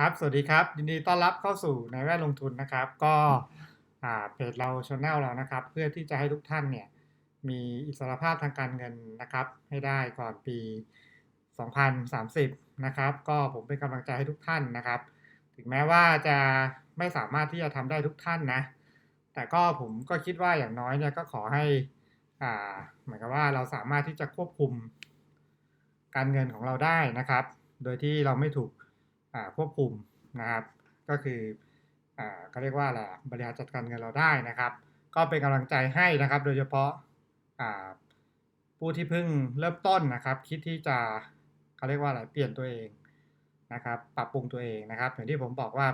ครับ สวัสดีครับ ยินดีต้อนรับเข้าสู่ในแวดลงทุนนะครับ ก็เพจเราช n แนลเรานะครับ เพื่อที่จะให้ทุกท่านเนี่ยมีอิสรภาพทางการเงินนะครับ ให้ได้ก่อนปี 2030 นะครับ ก็ผมเป็นกำลังใจให้ทุกท่านนะครับ ถึงแม้ว่าจะไม่สามารถที่จะทำได้ทุกท่านนะ แต่ก็ผมก็คิดว่าอย่างน้อยเนี่ยก็ขอให้เหมือนกับว่าเราสามารถที่จะควบคุมการเงินของเราได้นะครับ โดยที่เราไม่ถูก ควบคุมนะครับ ก็คือเขาเรียกว่าอะไรอะบริหารจัดการเงินเราได้นะครับ ก็เป็นกำลังใจให้นะครับ โดยเฉพาะาผู้ที่เพิ่งเริ่มต้นนะครับ คิดที่จะเขาเรียกว่าอะไรเปลี่ยนตัวเองนะครับ ปรับปรุงตัวเองนะครับอย่างที่ผมบอกว่า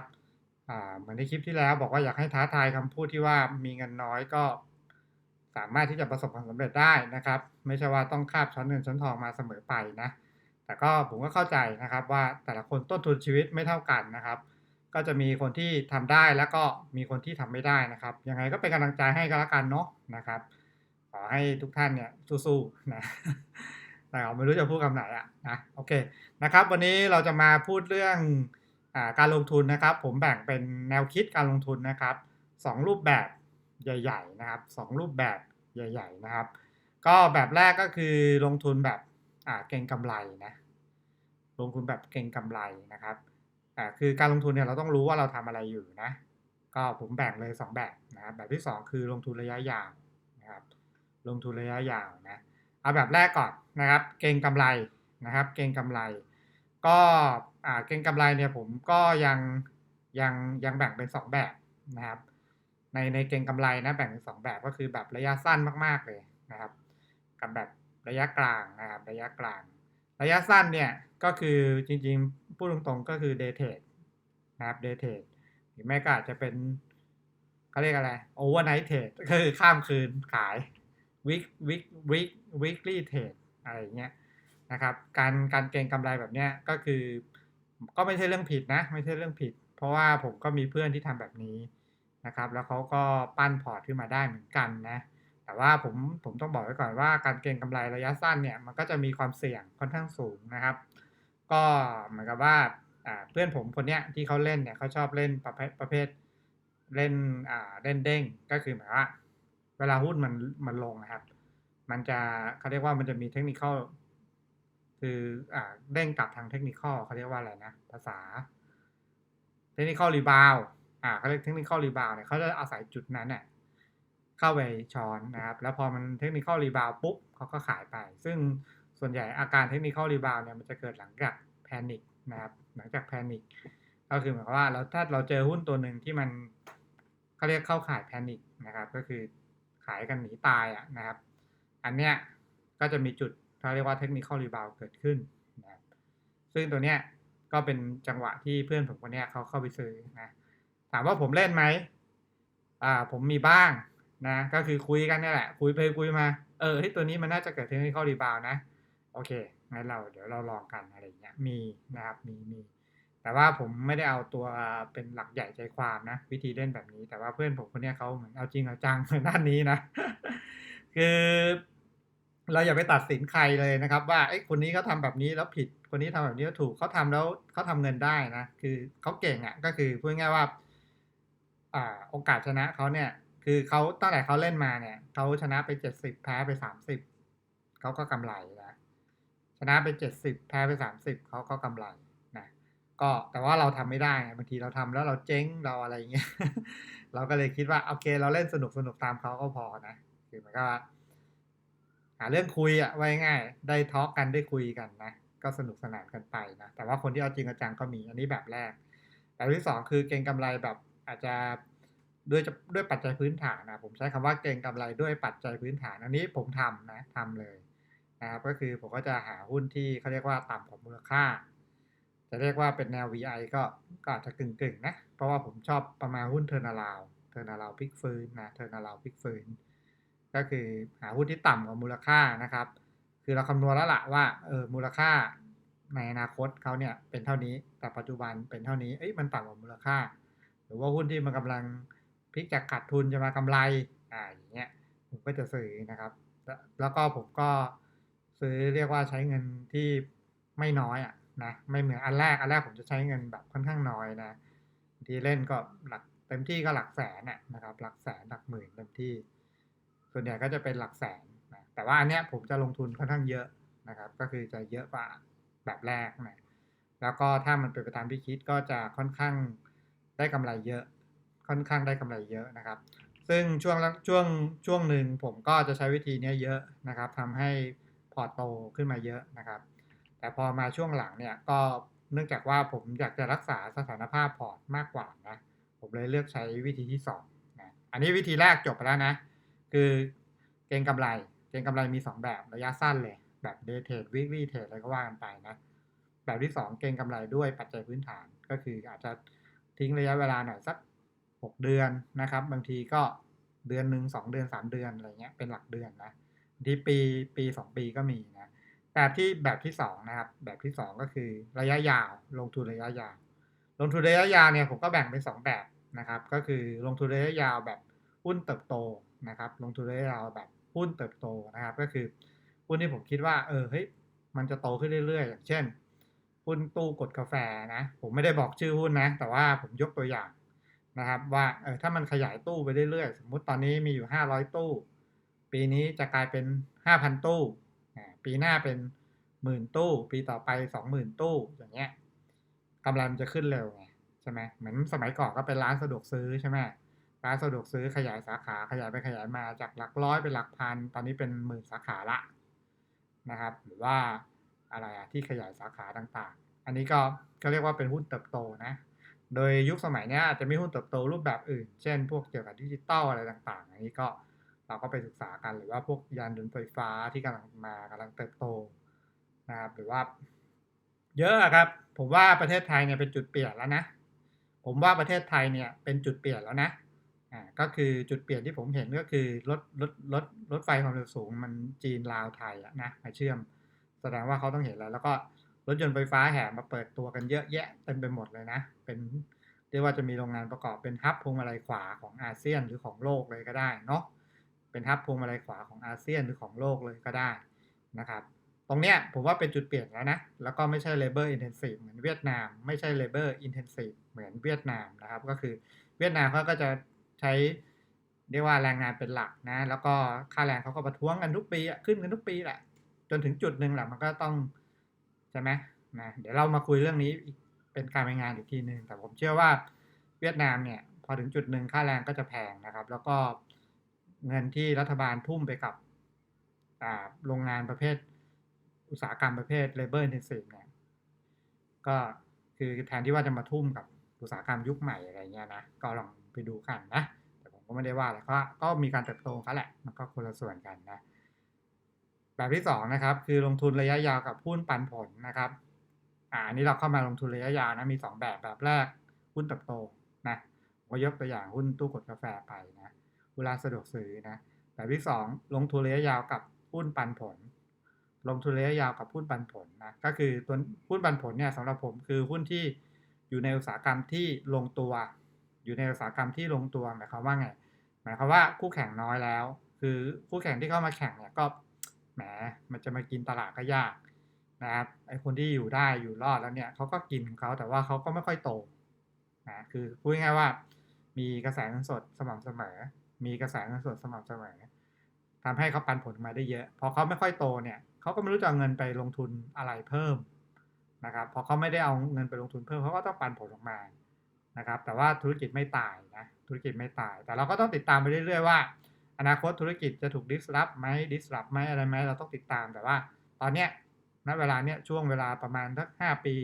เหมือนในคลิปที่แล้วบอกว่าอยากให้ท้าทายคำพูดที่ว่ามีเงินน้อยก็สามารถที่จะประสบความสำเร็จได้นะครับ ไม่ใช่ว่าต้องคาบช้อนเงินช้อนทองมาเสมอไปนะ แต่ก็ผมก็เข้าใจนะครับว่าแต่ละคนต้นทุนชีวิตไม่เท่ากันนะครับ ก็จะมีคนที่ทำได้แล้วก็มีคนที่ทำไม่ได้นะครับยังไงก็เป็นกำลังใจให้ก็แล้วกันเนาะนะครับ ขอให้ทุกท่านเนี่ยสู้ๆนะแต่เราไม่รู้จะพูดคำไหนอะนะโอเคนะครับ วันนี้เราจะมาพูดเรื่องอการลงทุนนะครับ ผมแบ่งเป็นแนวคิดการลงทุนนะครับสองรูปแบบใหญ่ ๆ นะครับสองรูปแบบใหญ่ ๆ นะครับ ก็แบบแรกก็คือลงทุนแบบ เก็งกำไรนะลงทุนแบบเก็งกำไรนะครับอ่าคือการลงทุนเนี่ยเราต้องรู้ว่าเราทำอะไรอยู่นะ ก็ผมแบ่งเลย 2 แบบนะครับแบบที่ 2 คือลงทุนระยะยาวนะครับลงทุนระยะยาวนะเอาแบบแรกก่อนนะครับ เก็งกำไรนะครับ เก็งกำไร ก็อ่าเก็งกำไรเนี่ยผมก็ยังยังยังแบ่งเป็น 2 แบบนะครับ ในในเก็งกำไรนะแบ่งเป็นสองแบบก็คือแบบระยะสั้นมาก ๆเลยนะครับ กับแบบ ระยะกลางนะครับระยะกลาง ระยะสั้นเนี่ยก็คือจริงๆพูดตรงๆก็คือ day trade นะครับ day trade หรือไม่ก็อาจจะเป็นเขาเรียกอะไร overnight trade ก็คือข้ามคืนขาย week week week weekly trade อะไรเงี้ยนะครับการการเก็งกำไรแบบเนี้ยก็คือก็ไม่ใช่เรื่องผิดนะ ไม่ใช่เรื่องผิด เพราะว่าผมก็มีเพื่อนที่ทำแบบนี้นะครับ แล้วเขาก็ปั้นพอร์ตขึ้นมาได้เหมือนกันนะ แต่ว่าผมผมต้องบอกไว้ก่อนว่าการเก็งกำไรระยะสั้นเนี่ยมันก็จะมีความเสี่ยงค่อนข้างสูงนะครับ ก็เหมือนกับว่าอ่าเพื่อนผมคนเนี้ยที่เขาเล่นเนี่ยเขาชอบเล่นประเภทประเภทเล่นอ่าเล่นเด้งก็คือหมายว่า เวลาหุ้นมันมันลงนะครับ มันจะเขาเรียกว่ามันจะมีเทคนิคคืออ่าเด้งกลับทางเทคนิคเขาเรียกว่าอะไรนะ ภาษาเทคนิครีบาวอ่าเขาเรียกเทคนิครีบาวเนี่ยเขาจะอาศัยจุดนั้นเนี่ย เข้าไปช้อนนะครับ แล้วพอมันเทคนิครีบาวปุ๊บเขาก็ขายไป ซึ่งส่วนใหญ่อาการเทคนิครีบาวเนี่ยมันจะเกิดหลังจากแพนิคนะครับหลังจากแพนิคก็คือหมายความว่าเราถ้าเราเจอหุ้นตัวหนึ่งที่มันเขาเรียกเข้าขายแพนิคนะครับ ก็คือขายกันหนีตายอะนะครับ อันเนี้ยก็จะมีจุดเขาเรียกว่าเทคนิครีบาวเกิดขึ้นนะครับซึ่งตัวเนี้ยก็เป็นจังหวะที่เพื่อนผมคนเนี้ยเขาเข้าไปซื้อนะถามว่าผมเล่นไหมอ่าผมมีบ้าง นะก็คือคุยกันนี่แหละ คุยไปคุยมา เออเฮ้ยตัวนี้มันน่าจะเกิดเทคนิครีบาวนะ โอเคงั้นเราเดี๋ยวเราลองกันอะไรเงี้ยมีนะครับมีมี แต่ว่าผมไม่ได้เอาตัวเป็นหลักใหญ่ใจความนะ วิธีเล่นแบบนี้ แต่ว่าเพื่อนผมคนนี้เขาเหมือนเอาจริงเอาจังในด้านนี้นะ คือเราอย่าไปตัดสินใครเลยนะครับ ว่าไอ้คนนี้เขาทำแบบนี้แล้วผิดคนนี้ทำแบบนี้แล้วถูกเขาทำแล้วเขาทำเงินได้นะ คือเขาเก่งอะ่ะก็คือพูดง่ายว่าอ่าโอกาสชนะเขาเนี่ย คือเขาตั้งแต่เขาเล่นมาเนี่ยเขาชนะไปเจ็ดสิบแพ้ไปสามสิบเขาก็กำไรนะชนะไปเจ็ดสิบแพ้ไปสามสิบเขาก็กำไรนะก็แต่ว่าเราทำไม่ได้บางทีเราทำแล้วเราเจ๊งเราอะไรอย่างเงี้ยเราก็เลยคิดว่าโอเค เราเล่นสนุกสนุกตามเขาก็พอนะคือมันก็หาเรื่องคุยอะไว้ง่าย ได้ทอล์กกันได้คุยกันนะก็สนุกสนานกันไปนะแต่ว่าคนที่เอาจริงเอาจังก็มีอันนี้แบบแรกแบบที่สองคือเก็งกำไรแบบอาจจะ ด้วยด้วยปัจจัยพื้นฐานนะผมใช้คำว่าเก็งกำไรด้วยปัจจัยพื้นฐานอันนี้ผมทำนะทำเลยนะครับก็คือผมก็จะหาหุ้นที่เขาเรียกว่าต่ำกว่ามูลค่า จะเรียกว่าเป็นแนว VI ก็ก็อาจจะกึ่งๆนะเพราะว่าผมชอบประมาณหุ้นเทอร์นาลาวเทอร์นาลาวพลิกฟื้นนะเทอร์นาลาวพลิกฟื้นก็คือหาหุ้นที่ต่ำกว่ามูลค่านะครับ คือเราคำนวณแล้วล่ะว่าเออมูลค่าในอนาคตเขาเนี่ยเป็นเท่านี้แต่ปัจจุบันเป็นเท่านี้เอ้ยมันต่ำกว่ามูลค่า หรือว่าหุ้นที่มันกำลัง พลิกจากขาดทุนจะมากำไรอ่าอย่างเงี้ยผมก็จะซื้อนะครับ แล้วก็ผมก็ซื้อเรียกว่าใช้เงินที่ไม่น้อยอะนะไม่เหมือนอันแรกอันแรกผมจะใช้เงินแบบค่อนข้างน้อยนะทีเล่นก็หลักเต็มที่ก็หลักแสนน่ะนะครับหลักแสนหลักหมื่นเต็มที่ ส่วนใหญ่ก็จะเป็นหลักแสนนะแต่ว่าอันเนี้ยผมจะลงทุนค่อนข้างเยอะนะครับ ก็คือจะเยอะกว่าแบบแรกนะแล้วก็ถ้ามันเป็นไปตามที่คิดก็จะค่อนข้างได้กำไรเยอะ ค่อนข้างได้กำไรเยอะนะครับ ซึ่งช่วงช่วงช่วงหนึ่งผมก็จะใช้วิธีนี้เยอะนะครับทำให้พอร์ตโตขึ้นมาเยอะนะครับ แต่พอมาช่วงหลังเนี่ยก็เนื่องจากว่าผมอยากจะรักษาสถานภาพพอร์ตมากกว่านะผมเลยเลือกใช้วิธีที่2นะอันนี้วิธีแรกจบไปแล้วนะ คือเก็งกำไร เก็งกำไรมี 2 แบบระยะสั้นเลย แบบ Day Trade Weekly Trade อะไรก็ว่ากันไปนะ แบบที่ 2 เก็งกำไรด้วยปัจจัยพื้นฐานก็คืออาจจะทิ้งระยะเวลาหน่อยสัก 6 เดือนนะครับ บางทีก็เดือนหนึ่ง2เดือน3เดือนอะไรเงี้ยเป็นหลักเดือนนะบางทีปีปี2ปีก็มีนะแบบที่แบบที่2นะครับ แบบที่2ก็คือระยะยาว ลงทุนระยะยาว ลงทุนระยะยาวเนี่ยผมก็แบ่งเป็น2แบบนะครับ ก็คือลงทุนระยะยาวแบบหุ้นเติบโตนะครับ ลงทุนระยะยาวแบบหุ้นเติบโตนะครับ ก็คือหุ้นที่ผมคิดว่า เออเฮ้ยมันจะโตขึ้นเรื่อยๆ อย่างเช่นหุ้นตู้กดกาแฟนะ ผมไม่ได้บอกชื่อหุ้นนะ แต่ว่าผมยกตัวอย่าง นะครับ ว่าเออถ้ามันขยายตู้ไปเรื่อยๆ สมมุติตอนนี้มีอยู่ 500 ตู้ ปีนี้จะกลายเป็น 5,000 ตู้ ปีหน้าเป็น10,000ตู้ ปีต่อไป 20,000 ตู้อย่างเงี้ยกำไรมันจะขึ้นเร็วไงใช่ไหมเหมือนสมัยก่อนก็เป็นร้านสะดวกซื้อใช่ไหมร้านสะดวกซื้อขยายสาขาขยายไปขยายมาจากหลักร้อยเป็นหลักพัน ตอนนี้เป็นหมื่นสาขาล้วนะครับ หรือว่าอะไรอะที่ขยายสาขาต่างๆ อันนี้ก็ก็เรียกว่าเป็นหุ้นเติบโตนะ โดยยุคสมัยนี้อาจจะมีหุ้นเติบโตรูปแบบอื่น เช่น พวกเกี่ยวกับดิจิทัลอะไรต่างๆ อันนี้ก็เราก็ไปศึกษากัน หรือว่าพวกยานยนต์ไฟฟ้าที่กำลังมากำลังเติบโตนะครับหรือว่า เยอะอะครับ ผมว่าประเทศไทยเนี่ยเป็นจุดเปลี่ยนแล้วนะ ผมว่าประเทศไทยเนี่ยเป็นจุดเปลี่ยนแล้วนะอ่าก็คือจุดเปลี่ยนที่ผมเห็นก็คือรถรถรถรถไฟความเร็วสูงมันจีนลาวไทยอะนะมาเชื่อม แสดงว่าเขาต้องเห็นแล้ว แล้วก็ รถยนต์ไฟฟ้าแห่มาเปิดตัวกันเยอะแยะเต็มไปหมดเลยนะ เป็นเรียกว่าจะมีโรงงานประกอบเป็น Hub พวงมาลัยขวาของอาเซียนหรือของโลกเลยก็ได้เนาะเป็น Hub พวงมาลัยขวาของอาเซียนหรือของโลกเลยก็ได้นะครับ ตรงเนี้ยผมว่าเป็นจุดเปลี่ยนแล้วนะ แล้วก็ไม่ใช่ Labor Intensive เหมือนเวียดนาม ไม่ใช่ Labor Intensive เหมือนเวียดนามนะครับ ก็คือเวียดนามเขาก็จะใช้เรียกว่าแรงงานเป็นหลักนะ แล้วก็ค่าแรงเขาก็ประท้วงกันทุกปีขึ้นกันทุกปีแหละ จนถึงจุดหนึ่งแหละมันก็ต้อง ใช่ไหมนะเดี๋ยวเรามาคุยเรื่องนี้เป็นการรายงานอีกทีหนึ่งแต่ผมเชื่อว่าเวียดนามเนี่ยพอถึงจุดหนึ่งค่าแรงก็จะแพงนะครับ แล้วก็เงินที่รัฐบาลทุ่มไปกับโรงงานประเภท อุตสาหกรรมประเภท Labor Intensive เนี่ยก็คือแทนที่ว่าจะมาทุ่มกับอุตสาหกรรมยุคใหม่อะไรเงี้ยนะก็ลองไปดูกันนะ แต่ผมก็ไม่ได้ว่าอะไรก็ก็มีการเติบโตเขาแหละมันก็คนละส่วนกันนะ แบบที่2นะครับคือลงทุนระยะยาวกับหุ้นปันผลนะครับอ่าอันนี้เราเข้ามาลงทุนระยะยาวนะมี 2 แบบแบบแรกหุ้นเติบโตนะผมยกตัวอย่างหุ้นตู้กดกาแฟไปนะหุ้นร้าสะดวกซื้อนะแบบที่ 2 ลงทุนระยะยาวกับหุ้นปันผล ลงทุนระยะยาวกับหุ้นปันผลนะก็คือตัวหุ้นปันผลเนี่ยสำหรับผมคือหุ้นที่อยู่ในอุตสาหกรรมที่ลงตัว อยู่ในอุตสาหกรรมที่ลงตัวหมายความว่าไงหมายความว่าคู่แข่งน้อยแล้ว คือคู่แข่งที่เข้ามาแข่งเนี่ยก็ มมันจะมากินตลาดก็ยากนะครับไอคนที่อยู่ได้อยู่รอดแล้วเนี่ยเขาก็กินของเขาแต่ว่าเขาก็ไม่ค่อยโตนะคือพูดง่ายๆว่า มีกระแสเงินสดสม่ำเสมอ มีกระแสเงินสดสม่ำเสมอทำให้เขาปันผลมาได้เยอะพอเขาไม่ค่อยโตเนี่ยเขาก็ไม่รู้จะเอาเงินไปลงทุนอะไรเพิ่มนะครับพอเขาไม่ได้เอาเงินไปลงทุนเพิ่มเขาก็ต้องปันผลออกมานะครับ แต่ว่าธุรกิจไม่ตายนะธุรกิจไม่ตาย แต่เราก็ต้องติดตามไปเรื่อยๆว่า อนาคตธุรกิจจะถูก disrupt ไหม disrupt ไหมอะไรไหมเราต้องติดตามแต่ว่า ตอนเนี้ยณเวลาเนี้ยช่วงเวลาประมาณสัก5ปี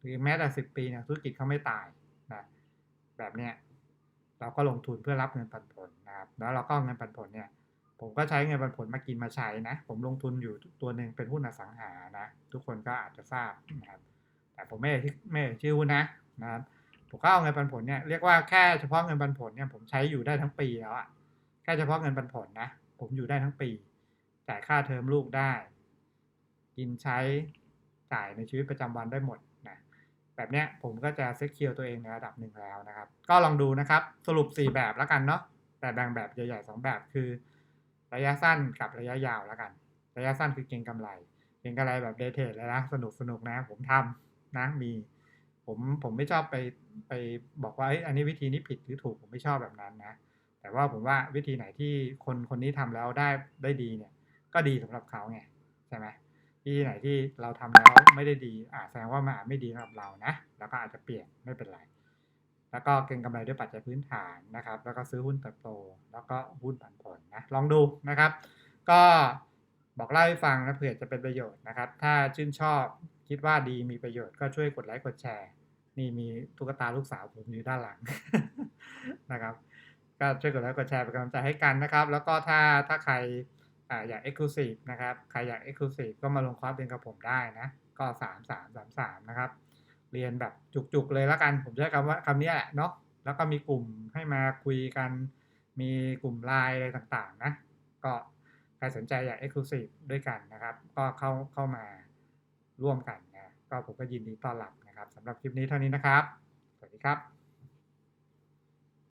หรือแม้แต่10ปีเนี่ยธุรกิจเขาไม่ตายนะแบบเนี้ยเราก็ลงทุนเพื่อรับเงินปันผลนะครับแล้วเราก็เอาเงินปันผลเนี่ยผมก็ใช้เงินปันผลมากินมาใช้นะ ผมลงทุนอยู่ตัวหนึ่งเป็นหุ้นอสังหานะ ทุกคนก็อาจจะทราบนะครับ แต่ผมไม่ไม่ชื่อหุ้นนะนะครับผมก็เอาเงินปันผลเนี่ยเรียกว่าแค่เฉพาะเงินปันผลเนี่ยผมใช้อยู่ได้ทั้งปีแล้วอะ ค่เฉพาะเงินปันผลนะ ผมอยู่ได้ทั้งปี จ่ายค่าเทอมลูกได้ กินใช้จ่ายในชีวิตประจำวันได้หมดนะแบบเนี้ยผมก็จะ secure ตัวเองในระดับหนึ่งแล้วนะครับ ก็ลองดูนะครับ สรุป 4 แบบแล้วกันเนาะแต่แบ่งแบบใหญ่ๆ2แบบคือ ระยะสั้นกับระยะยาวแล้วกัน ระยะสั้นคือเก็งกำไรเก็งกำไรแบบ day trade เลยนะสนุกๆนะ ผมทนะมีผมผมไม่ชอบไปไปบอกว่าเอ้อันนี้วิธีนี้ผิดหรือถูกผมไม่ชอบแบบนั้นนะ แต่ว่าผมว่าวิธีไหนที่คนคนนี้ทำแล้วได้ได้ดีเนี่ย ก็ดีสำหรับเขาไงใช่ไหมวิธีไหนที่เราทำแล้วไม่ได้ดีอ่าแสดงว่ามันอาจไม่ดีสำหรับเรานะแล้วก็อาจจะเปลี่ยนไม่เป็นไรแล้วก็เก็งกำไรด้วยปัจจัยพื้นฐานนะครับ แล้วก็ซื้อหุ้นเติบโต แล้วก็หุ้นปันผลนะลองดูนะครับ ก็บอกเล่าให้ฟังนะเผื่อจะเป็นประโยชน์นะครับ ถ้าชื่นชอบคิดว่าดีมีประโยชน์ก็ช่วยกดไลค์กดแชร์ นี่มีตุ๊กตาลูกสาวผมอยู่ด้านหลังนะครับ ก็ช่วยกดไลค์กดแชร์เป็นกำลังใจให้กันนะครับ แล้วก็ถ้าถ้าใครอ่าอยาก Exclusive นะครับ ใครอยาก Exclusive ก็มาลงคอร์สเรียนกับผมได้นะ ก็สามสามสามสามนะครับ เรียนแบบจุกๆเลยแล้วกัน ผมใช้คำว่าคำนี้แหละเนาะ แล้วก็มีกลุ่มให้มาคุยกัน มีกลุ่มไลน์อะไรต่างๆนะ ก็ใครสนใจอยาก Exclusive ด้วยกันนะครับ ก็เข้าเข้ามาร่วมกันนะ ก็ผมก็ยินดีต้อนรับนะครับสำหรับคลิปนี้เท่านี้นะครับ สวัสดีครับ